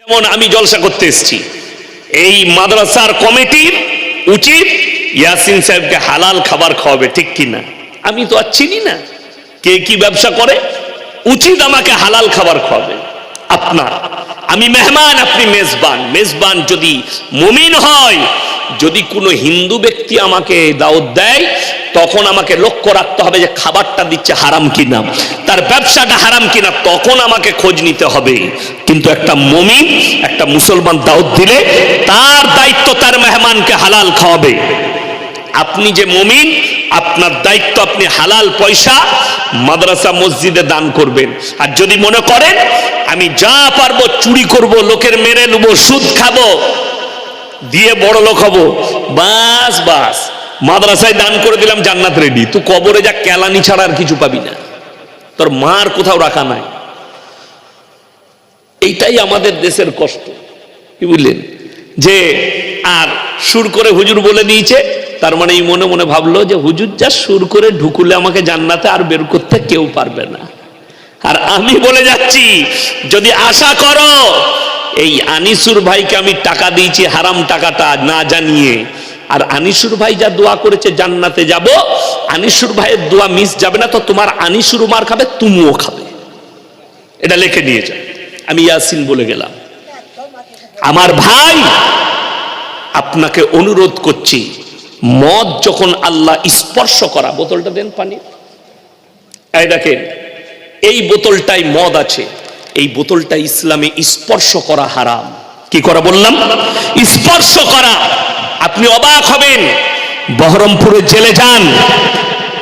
যেমন আমি জলসা করতে এসেছি। এই মাদ্রাসার কমিটির উচিত ইয়াসিন সাহেবকে হালাল খাবার খাওয়াবে, ঠিক কি না আমি তো আর চিনি না। কে কি ব্যবসা করে? উচিত আমাকে হালাল খাবার খাওয়াবে। আপনার, আমি মেহমান, আপনি মেজবান। মেজবান যদি মুমিন হয়, যদি কোনো হিন্দু ব্যক্তি আমাকে দাওয়াত দেয় তখন আমাকে লক্ষ্য রাখতে হবে যে খাবারটা দিচ্ছে হারাম কিনা, তার ব্যবসাটা হারাম কিনা, তখন আমাকে খোঁজ নিতে হবে। কিন্তু একটা মমিন, একটা মুসলমান দাওয়াত দিলে তার দায়িত্ব তার মেহমানকে হালাল খাওয়াবে। আপনি যে মমিন, আপনার দায়িত্ব আপনি হালাল পয়সা মাদ্রাসা মসজিদে দান করবেন। আর যদি মনে করেন, আমি যা পারব চুরি করব, লোকের মেরে নেব, সুদ খাব, দিয়ে বড় লোক হব, বাস বাস। মাদ্রাসায় দান করে দিলাম, জান্নাত রেডি তুই কবরে যা কেলানি ছাড়া আর কিছু পাবি না। তোর মার কোথাও রাখা নাই। এইটাই আমাদের দেশের কষ্ট। কি বুঝলেন? যে আর সুর করে হুজুর বলে দিয়েছে, তার মানে এই মনে মনে ভাবলো যে হুজুর যা সুর করে ঢুকুলে আমাকে জান্নাতে আর বের করতে কেউ পারবে না। আর আমি বলে যাচ্ছি, যদি আশা করো, এই আনিসুর ভাইকে আমি টাকা দিয়েছি, হারাম টাকাটা না জানিয়ে আর আনিসুর ভাই যা দোয়া করেছে, জান্নাতে যাব। আনিসুর ভাইয়ের দোয়া মিস যাবে না, তো তোমার আনিসুর মার খাবে, তুমিও খাবে। এটা লিখে নিয়ে যাও। আমি ইয়াসিন বলে গেলাম। আমার ভাই, আপনাকে অনুরোধ করছি, মদ যখন আল্লাহ স্পর্শ করা, বোতলটা দেন পানি। এই দেখেন, এই বোতলটাই মদ আছে, এই বোতলটা ইসলামে স্পর্শ করা হারাম। কি করা বললাম? স্পর্শ করা। আপনি অবাক হবেন। বহরমপুরে জেলে যান।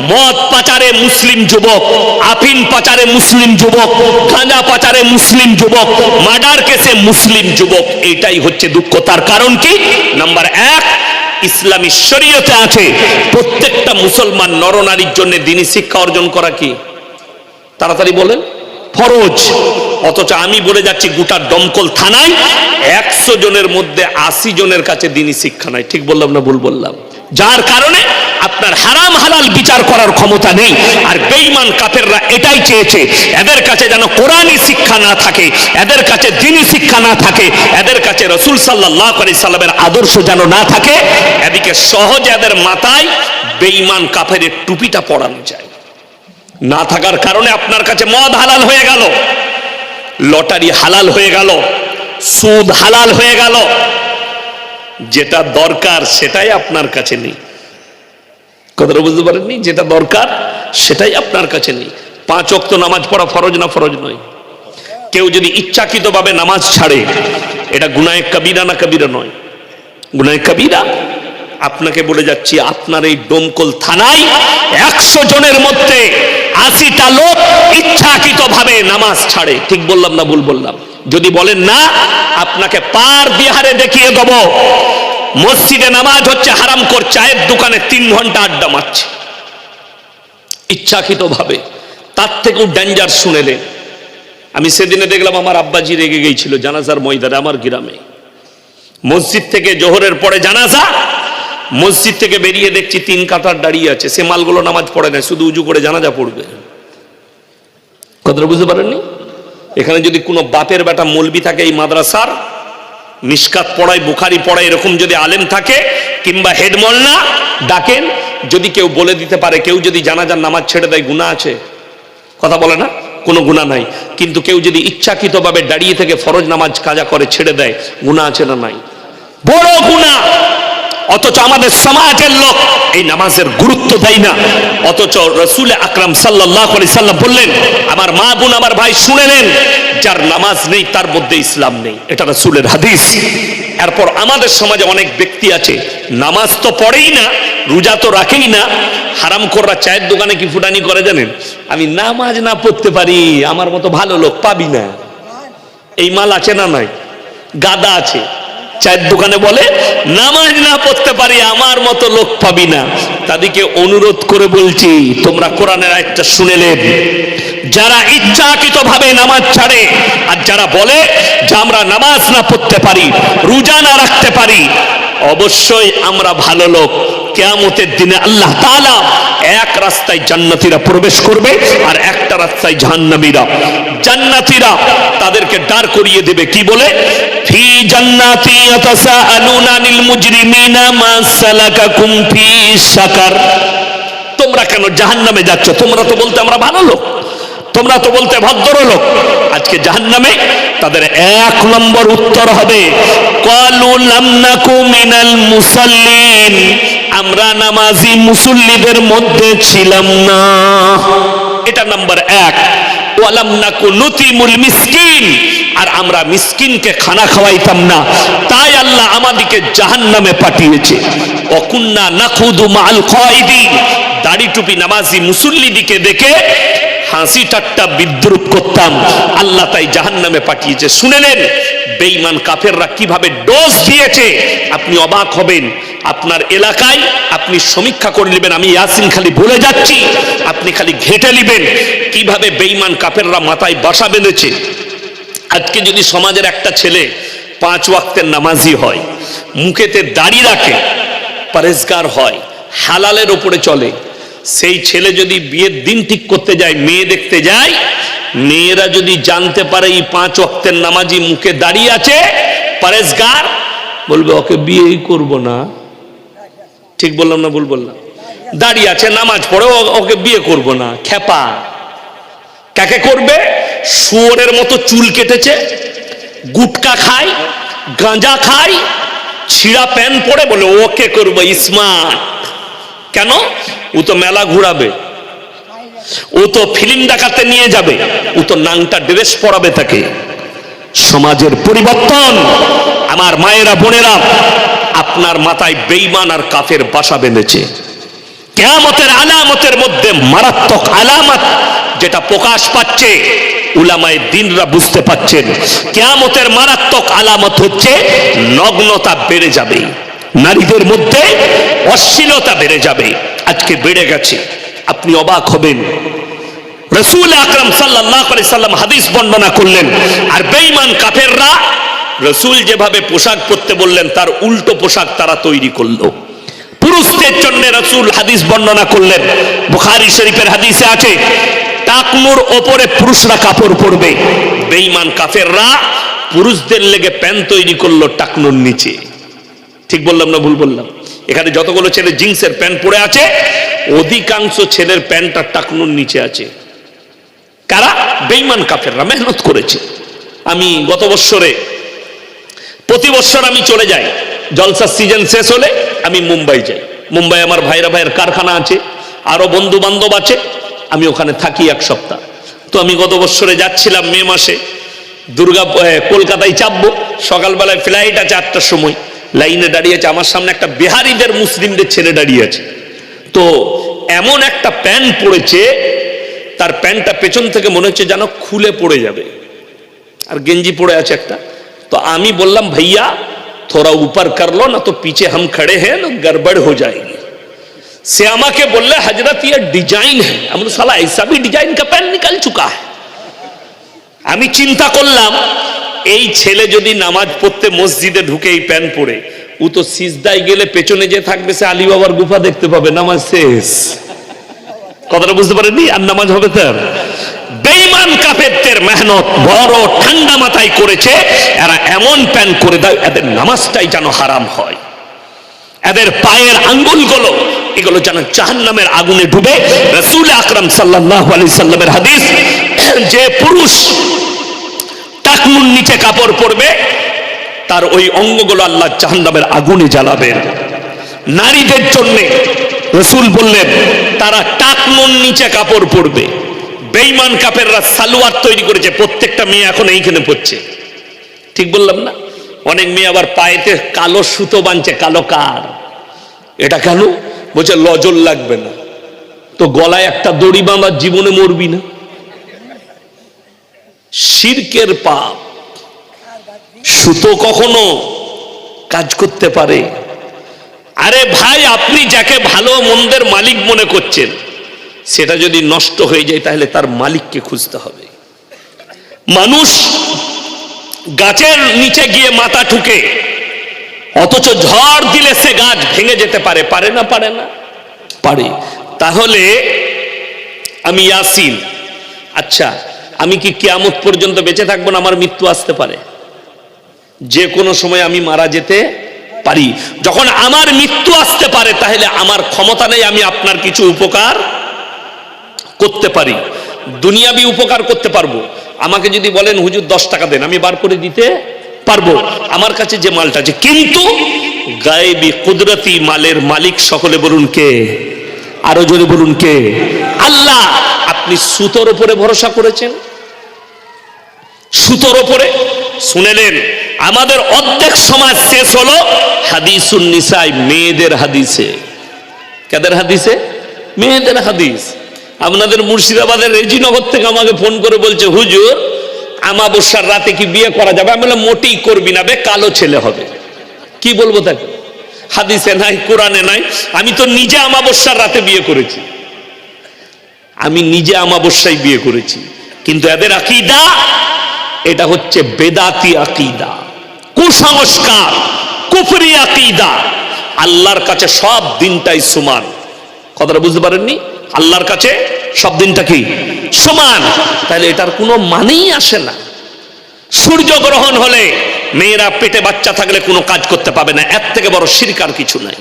মদ পাচারে মুসলিম যুবক আফিন পাচারে মুসলিম যুবক, গাঁজা পাচারে মুসলিম যুবক, মার্ডার কেসে মুসলিম যুবক, এইটাই হচ্ছে দুঃখ। তার কারণ কি? নাম্বার এক, ইসলামী শরীয়তে আছে প্রত্যেকটা মুসলমান নরনারীর জন্য দিনী শিক্ষা অর্জন করা কি? তাড়াতাড়ি বলেন। ফরজ। অথচ আমি বলে যাচ্ছি গোটা দমকল থানায় একশো জনের মধ্যে আশি জনের কাছে দিনই শিক্ষা নাই। ঠিক বললাম না ভুল বললাম? যার কারণে আপনার হারাম হালাল বিচার করার ক্ষমতা নেই, আর বেঈমান কাফেররা এটাই চেয়েছে, এদের কাছে যেন কোরআনই শিক্ষা না থাকে, এদের কাছে দিনই শিক্ষা না থাকে, এদের কাছে রসুল সাল্লাহ সাল্লামের আদর্শ যেন না থাকে, এদিকে সহজে এদের মাথায় বেঈমান কাফেরের টুপিটা পড়ানো যায়। না থাকার কারণে আপনার কাছে মদ হালাল হয়ে গেল। লটারি হালাল হয়ে গেল, সুদ হালাল হয়ে গেল। যেটা দরকার সেটাই আপনার কাছে নেই। কথাটা বুঝতে পারেননি? যেটা দরকার সেটাই আপনার কাছে নেই। পাঁচ অক্ত নামাজ পড়া ফরজ না ফরজ নয়। কেউ যদি ইচ্ছাকৃতভাবে নামাজ ছাড়ে, এটা গুনায় কবিরা না কবিরা নয়। গুনায় কবিরা, আপনাকে বলে যাচ্ছি, আপনার এই ডোমকল থানায় একশো জনের মধ্যে আশিটা লোক ইচ্ছাকৃত ভাবে নামাজ ছাড়ে। ঠিক বললাম না ভুল বললাম? যদি বলেন না, আপনাকে পার বিহারে দেখিয়ে দেব। মসজিদে নামাজ হচ্ছে হারাম কর, চায়ের দোকানে তিন ঘণ্টা আড্ডা মারছে। ইচ্ছাকৃত ভাবে তার থেকেও ডেঞ্জার শুনেলেন। আমি সেদিনে দেখলাম আমার আব্বাজি রেগে গিয়েছিল জানাজার ময়দানে, আমার গ্রামে। মসজিদ থেকে জোহরের পরে জানাজা মসজিদ থেকে বেরিয়ে দেখছি তিন কাতার দাঁড়িয়ে আছে। সে মালগুলো নামাজ পড়ে না শুধু উজু করে জানাজা পড়বে। কথাটা বুঝতে পারেননি? এখানে যদি কোনো বাপের বেটা মলবি থাকে এই মাদ্রাসার মিসকাত পড়ায়, বুখারি পড়ায়, এরকম যদি আলেম থাকে, কিংবা হেডমলনা ডাকেন, যদি কেউ বলে দিতে পারে, কেউ যদি জানাজার নামাজ ছেড়ে দেয় গুণা আছে? কথা বলে না? কোনো গুণা নাই। কিন্তু কেউ যদি ইচ্ছাকৃতভাবে দাঁড়িয়ে থেকে ফরজ নামাজ কাজা করে, ছেড়ে দেয় গুণা আছে না নাই? বড় গুণা অথচ আমাদের সমাজের লোক এই নামাজের গুরুত্ব দেয় না। অথচ রসুল আকরাম সাল্লাহ আলি সাল্লাম বললেন, আমার মা বোন, আমার ভাই শুনে নেন, যার নামাজ নেই তার মধ্যে ইসলাম নেই। এটা রসুলের হাদিস। এরপর আমাদের সমাজে অনেক ব্যক্তি আছে, নামাজ তো পড়েই না, রোজা তো রাখেই না। হারাম কররা চায়ের দোকানে কি ফুটানি করে জানেন? আমি নামাজ না পড়তে পারি, আমার মতো ভালো লোক পাবি না। এই মাল আছে না নাই? গাদা আছে। চায়ের দোকানে বলে, নামাজ না পড়তে পারি, আমার মতো লোক পাবি না। তাদেরকে অনুরোধ করে বলছি, তোমরা কোরআনের একটা শুনেলেন যারা ইচ্ছাকৃত ভাবে নামাজ ছাড়ে, আর যারা বলে যে আমরা নামাজ না পড়তে পারি, রোজা না রাখতে পারি, অবশ্যই আমরা ভালো লোক। কেয়ামতের দিনে আল্লাহ তাআলা এক রাস্তায় জান্নাতীরা প্রবেশ করবে আর একটা রাস্তায় জাহান্নামীরা। জান্নাতীরা তাদেরকে দাঁড় করিয়ে দেবে, কি বলে? তোমরা কেন জাহান্নামে যাচ্ছ? তোমরা তো বলতে আমরা ভালো লোক। তোমরা তো বলতে ভদ্র লোক। আজকে জাহান্নামে তাদের এক নম্বর উত্তর হবে কালু লাম নাকু মিনাল মুসাল্লিন। আমরা নামাজি মুসল্লিদের মধ্যে ছিলাম না। এটা নাম্বার এক। ওয়ালাম নাকু নুতিমুল মিসকিন। আর আমরা মিসকিনকে খানা খাওয়াইতাম না। তাই আল্লাহ আমাদেরকে জাহান্নামে পাঠিয়েছে। অকুন্না নাখুদু মাল কয়দিন দাড়ি টুপি নামাজি মুসল্লিদিকে দেখে হাসি ঠাট্টা বিদ্রুপ করতাম। আল্লাহ তাই জাহান নামে পাঠিয়েছে শুনেলেন বেঈমান কাফেররা কীভাবে ডোজ দিয়েছে। আপনি অবাক হবেন। আপনার এলাকায় আপনি সমীক্ষা করে নেবেন, আমি ইয়াসিন খালি বলে যাচ্ছি, আপনি খালি ঘেটে নেবেন, কীভাবে বেঈমান কাফেররা মাথায় বাসা বেঁধেছে। আজকে যদি সমাজের একটা ছেলে পাঁচ ওয়াক্তের নামাজি হয় মুখেতে দাড়ি রাখে, পরেজগার হয়, হালালের ওপরে চলে, সেই ছেলে যদি বিয়ের দিন ঠিক করতে যায়, মেয়ে দেখতে যায়, মেয়েরা যদি জানতে পারে এই পাঁচ ওয়াক্তের নামাজি মুখে দাঁড়িয়ে আছে, পরেজগার বলবে, ওকে বিয়েই করব না। ঠিক বললাম না ভুল বললাম? দাঁড়িয়ে আছে, নামাজ পড়ে ওকে বিয়ে করব না। খেপা। কাকে করবে? শুয়োরের মতো চুল কেটেছে, গুটকা খায়, গাঁজা খায়, ছিঁড়া প্যান্ট পরে বলে, ওকে করব স্মার্ট কেন? ও তো মেলা ঘুরাবে। ও তো ফিল্ম দেখাতে নিয়ে যাবে। ও তো নাংটা ড্রেস পরাবে তাকে। সমাজের পরিবর্তন। আমার মায়েরা, বোনেরা আপনার মাথায় বেইমান আর কাফের বাসা বেঁধেছে। কেয়ামতের আলামতের মধ্যে মারাত্মক আলামত যেটা প্রকাশ পাচ্ছে, উলামায়ে দিনরা বুঝতে পাচ্ছেন। কেয়ামতের মারাত্মক আলামত হচ্ছে, নগ্নতা বেড়ে যাবে। নারীদের মধ্যে অশ্লীলতা বেড়ে যাবে। আজকে বেড়ে গেছে। আপনি অবাক হবেন। রসুল আকরম সাল্লাহ সাল্লাম হাদিস বর্ণনা করলেন, আর বেঈমান কাফেররা রসুল যেভাবে পোশাক পরতে বললেন, তার উল্টো পোশাক তারা তৈরি করল। পুরুষদের জন্য রসুল হাদিস বর্ণনা করলেন, বুখারি শরীফের হাদিসে আছে টাকনুর ওপরে পুরুষরা কাপড় পরবে, বেঈমান কাফেররা পুরুষদের লেগে প্যান্ট তৈরি করল টাকনুর নিচে। ঠিক বললাম না ভুল বললাম? এখানে যতগুলো ছেলে জিন্সের প্যান্ট পরে আছে, অধিকাংশ ছেলের প্যান্টটা টাকনুর নিচে আছে। কারা? বেইমান কাফেররা মেহনত করেছে। আমি গত বৎসরে প্রতি বছর আমি চলে যাই। জলসার সিজন শেষ হলে আমি মুম্বাই যাই। মুম্বাই আমার ভাইরা ভাইয়ের কারখানা আছে, আরও বন্ধু বান্ধব আছে, আমি ওখানে থাকি এক সপ্তাহ। তো আমি গত বছরে যাচ্ছিলাম মে মাসে, দুর্গা কলকাতায় চাপবো। সকালবেলায় ফ্লাইট আছে আটটার সময়। লাইনে দাঁড়িয়ে আছে, আমার সামনে একটা বিহারিদের, মুসলিমদের ছেলে দাঁড়িয়ে আছে। তো এমন একটা প্যান্ট পড়েছে, তার প্যান্টটা পেছন থেকে মনে হচ্ছে যেন খুলে পড়ে যাবে। আর গেঞ্জি পড়ে আছে একটা। তো আমি বললাম भैया थोड़ा ऊपर कर लो ना तो पीछे हम खड़े हैं ना गड़बड़ हो जाएगी সে আমাকে বললে হজরত ये ডিজাইন है हम बोले, साला ऐसा भी डिजाइन का पैंट निकल चुका है আমি চিন্তা করলাম এই ছেলে যদি নামাজ পড়তে মসজিদে ঢুকে এই প্যান্ট পরে ও তো সিজদায় গেলে পেছনে যে থাকবে সে আলী বাবার গুফা দেখতে পাবে নামাজ শেষ কথাটা বুঝতে পারেননি আর নামাজ হবে তার বেঈমান কাফেরদের মেহনত বড় ঠান্ডা মাথায় করেছে, এরা এমন প্যান করে দেয় এদের নামাজটাই যেন হারাম হয়। এদের পায়ের আঙ্গুলগুলো, এগুলো যেন জাহান্নামের আগুনে ডুবে। রসুল আকরাম সাল্লাল্লাহু আলাইহি সাল্লামের হাদিস, যে পুরুষ টাকনুর নিচে কাপড় পরবে, তার ওই অঙ্গগুলো আল্লাহ জাহান্নামের আগুনে জ্বালাবেন নারীদের জন্য রসুল বললেন, তারা টাকনুর নিচে কাপড় পরবে। বেইমান কাপেররা সালোয়ার তৈরি করেছে। প্রত্যেকটা মেয়ে এখন এইখানে পড়ছে। ঠিক বললাম না? অনেক মেয়ে আবার পায়েতে কালো সুতো বাঁধছে, কালো কার। এটা কেন? বলছে, লজল লাগবে না। তো গলায় একটা দড়ি বাঁধার জীবনে মরবি না। শিরকের পাপ। সুতো কখনো কাজ করতে পারে। আরে ভাই, আপনি যাকে ভালো মন্দের মালিক মনে করছেন সেটা যদি নষ্ট হয়ে যায়, তাহলে তার মালিককে খুঁজতে হবে। মানুষ গাছের নিচে গিয়ে মাথা ঠুকে, অথচ ঝড় দিলে সে গাছ ভেঙে যেতে পারে। পারে না পারে না? পারে। তাহলে আমি ইয়াসিন। আচ্ছা আমি কি কিয়ামত পর্যন্ত বেঁচে থাকব না আমার মৃত্যু আসতে পারে? যে কোনো সময় আমি মারা যেতে পারি। যখন আমার মৃত্যু আসতে পারে, তাহলে আমার ক্ষমতা নেই, আমি আপনার কিছু উপকার করতে পারি। দুনিয়াবি উপকার করতে পারব। আমাকে যদি বলেন, হুজুর, দশ টাকা দেন, আমি বার করে দিতে পারব। আমার কাছে যে মালটা আছে, কিন্তু গায়েবি কুদরতি মালের মালিক সকলে বলুন কে? আরও জোরে বলুন কে? আল্লাহ, আপনি সুতোর উপরে ভরসা করেছেন? সুতোর উপরে? শুনেলেন আমাদের অর্ধেক সমাজ শেষ হলো হাদিসুন নিসাই মেয়েদের হাদিসে। কাদের হাদিসে? মেয়েদের হাদিস। আপনাদের মুর্শিদাবাদের রেজিনগর থেকে আমাকে ফোন করে বলছে, হুজুর, আমাবস্যার রাতে কি বিয়ে করা যাবে? আমি বললাম, মোটেই করবি না বে, কালো ছেলে হবে। কি বলব তাকে? হাদিসে নাই, কোরআনে নাই। আমি তো নিজে আমাবস্যার রাতে বিয়ে করেছি। আমি নিজে আমাবস্যায় বিয়ে করেছি। কিন্তু এদের আকিদা, এটা হচ্ছে বেদাতি আকিদা, কুসংস্কার, কুফরি আকিদা। আল্লাহর কাছে সব দিনটাই সমান। কথাটা বুঝতে পারেননি? আল্লাহর কাছে সব দিনটা কি? সমান। তাহলে এটার কোনো মানেই আসে না। সূর্য গ্রহণ হলে মেয়েরা পেটে বাচ্চা থাকলে কোনো কাজ করতে পাবে না। এর থেকে বড় শিরকার কিছু নাই।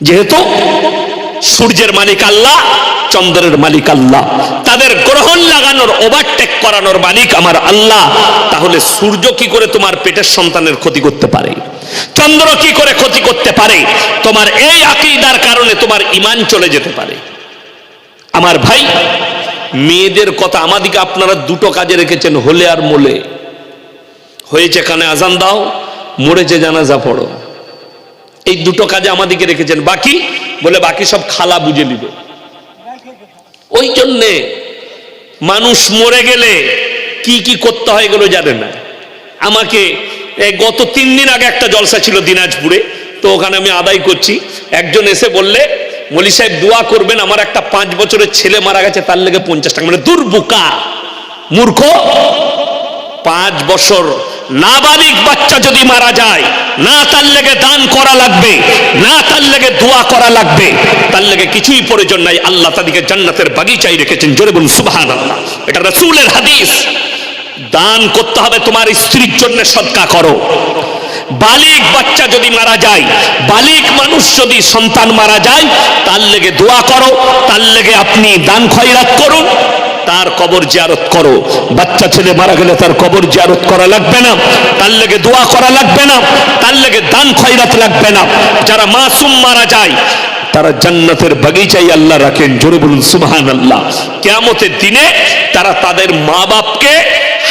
যেহেতু সূর্যের মালিক আল্লাহ, চন্দ্রের মালিক আল্লাহ। তাদের গ্রহণ লাগানোর ওভারটেক করানোর মালিক আমার আল্লাহ। তাহলে সূর্য কি করে তোমার পেটের সন্তানের ক্ষতি করতে পারে? চন্দ্র কি করে ক্ষতি করতে পারে? তোমার এই আকিদার কারণে তোমার ইমান চলে যেতে পারে। আমার ভাই, মেয়েদের কথা আমাদিকে আপনারা দুটো কাজে রেখেছেন, হলে আর মোলে। হয়েছে কানে আজান দাও, মরেছে জানাজা পড়ো। এই দুটো কাজে আমাদিকে রেখেছেন, বাকি? বলে বাকি সব খালা বুঝে নিবে। ওই জন্যে মানুষ মরে গেলে কি কি করতে হয় এগুলো জানে না। আমাকে গত তিন দিন আগে একটা জলসা ছিল দিনাজপুরে, তো ওখানে আমি আদায় করছি। একজন এসে বললে মলি সাহেব, দোয়া করবেন, আমার একটা পাঁচ বছরের ছেলে মারা গেছে, তার লেগে পঞ্চাশ টাকা। মানে দুর্বুকা, মূর্খ। পাঁচ বছর নাবালিক বাচ্চা যদি মারা যায়, না তার লেগে দান করা লাগবে, না তার লেগে দোয়া করা লাগবে, তার লেগে কিছুই প্রয়োজন নাই। আল্লাহ তাদেরকে জান্নাতের বাগিচাই রেখেছেন। জোরে বলুন সুবহান আল্লাহ এটা রাসূলের হাদিস। দান করতে হবে তোমার স্ত্রীর জন্য, সদকা করো। বালিক বাচ্চা যদি মারা যায়, বালিক মানুষ যদি সন্তান মারা যায়, তার লেগে দোয়া করো, তার লেগে আপনি দান খয়রাত করুন, তার কবর জিয়ারত করো। বাচ্চা ছেলে মারা গেলে তার কবর জিয়ারত করা লাগবে না, তার লেগে দোয়া করা লাগবে না, তার লেগে দান খয়রাত লাগবে না। যারা মাসুম মারা যায়, তারা জান্নাতের বাগিচাই আল্লাহ রাখেন, জোরে বলুন সুবহান আল্লাহ কেয়ামতের দিনে তারা তাদের মা বাপকে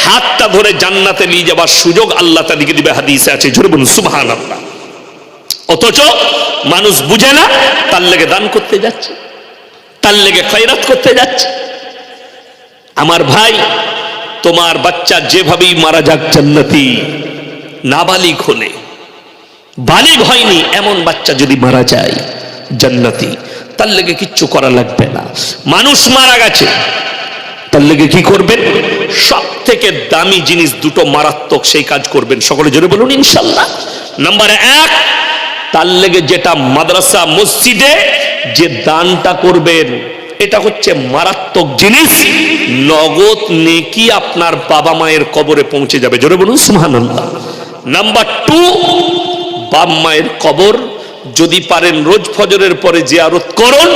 হাতটা ধরে জান্নাতে নিয়ে যাবার সুযোগ আল্লাহ তাদেরকে দিবে হাদিসে আছে। জোরে বলুন সুবহান আল্লাহ অথচ মানুষ বুঝে না, তার লেগে দান করতে যাচ্ছে, তার লেগে খয়রাত করতে যাচ্ছে। আমার ভাই, তোমার বাচ্চা যেভাবেই মারা যাক জান্নাতি, নাবালিক হলে বালিগ হয়নি, এমন বাচ্চা যদি মারা যায় জান্নাতি, তার লেগে কিচ্ছু করা লাগবে না। মানুষ মারা গেছে তার লেগে কি করবেন? সব থেকে দামি জিনিস দুটো মারাত্মক সেই কাজ করবেন। সকলে জোরে বলুন, ইনশাল্লাহ। নাম্বার এক, তার লেগে যেটা মাদ্রাসা, মসজিদে যে দানটা করবেন, এটা হচ্ছে মারাত্মক জিনিস। নগদ নেকি আপনার বাবা মায়ের কবরে পৌঁছে যাবে। জোরে বলুন, সুবহানাল্লাহ। নাম্বার টু, বাপ মায়ের কবর, যদি পারেন রোজ ফজরের পরে জিয়ারত করুন।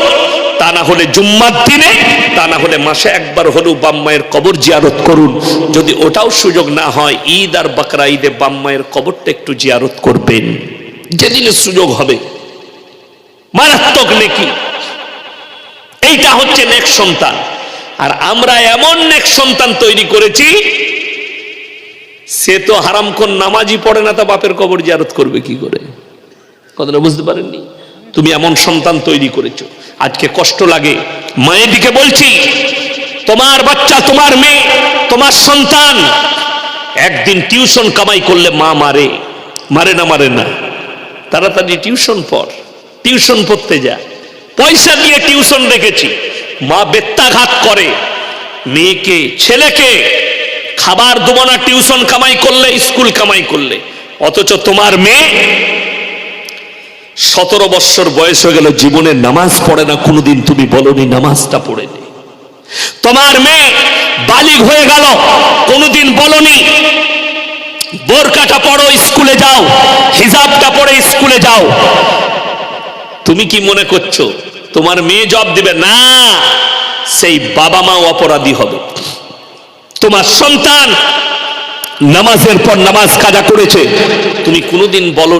তা না হলে জুম্মার দিনে, তা না হলে মাসে একবার হলেও বাপ মায়ের কবর জিয়ারত করুন। যদি ওটাও সুযোগ না হয়, ঈদ আর বাকরা ঈদে বাপ মায়ের কবরটা একটু জিয়ারত করবেন। যেদিনে সুযোগ হবে। মারাত্মক নেকি। এইটা হচ্ছে নেক সন্তান। আর আমরা এমন নেক সন্তান তৈরি করেছি, সে তো হারামখন নামাজই পড়ে না, তা বাপের কবর জিয়ারত করবে কি করে? কথাটা বুঝতে পারেননি? তুমি এমন সন্তান তৈরি করেছ। আজকে কষ্ট লাগে। মায়ের দিকে বলছি, তোমার বাচ্চা, তোমার মেয়ে, তোমার সন্তান, একদিন টিউশন কামাই করলে মা মারে। মারে না মারে না। তাড়াতাড়ি টিউশন পড় টিউশন পড়তে যা। পয়সা দিয়ে টিউশন রেখেছি। মা বেত্যাঘাত করে। মেয়েকে, ছেলেকে খাবার দেবো না টিউশন কামাই করলে, স্কুল কামাই করলে। অথচ তোমার মেয়ে সতেরো বৎসর বয়স হয়ে গেল, জীবনে নামাজ পড়ে না, কোনোদিন তুমি বলনি নামাজটা পড়ে নি। তোমার মেয়ে বালিগ হয়ে গেল, কোনোদিন বলনি, বোরকাটা পড়ো, স্কুলে যাও, হিজাবটা পড়ে, স্কুলে যাও। তুমি কি মনে করছ, তোমার মেয়ে জব দিবে? না, সেই বাবা মা অপরাধী হবে। তোমার সন্তান নামাজের পর নামাজ কাজা করেছে, তুমি কোনোদিন বলো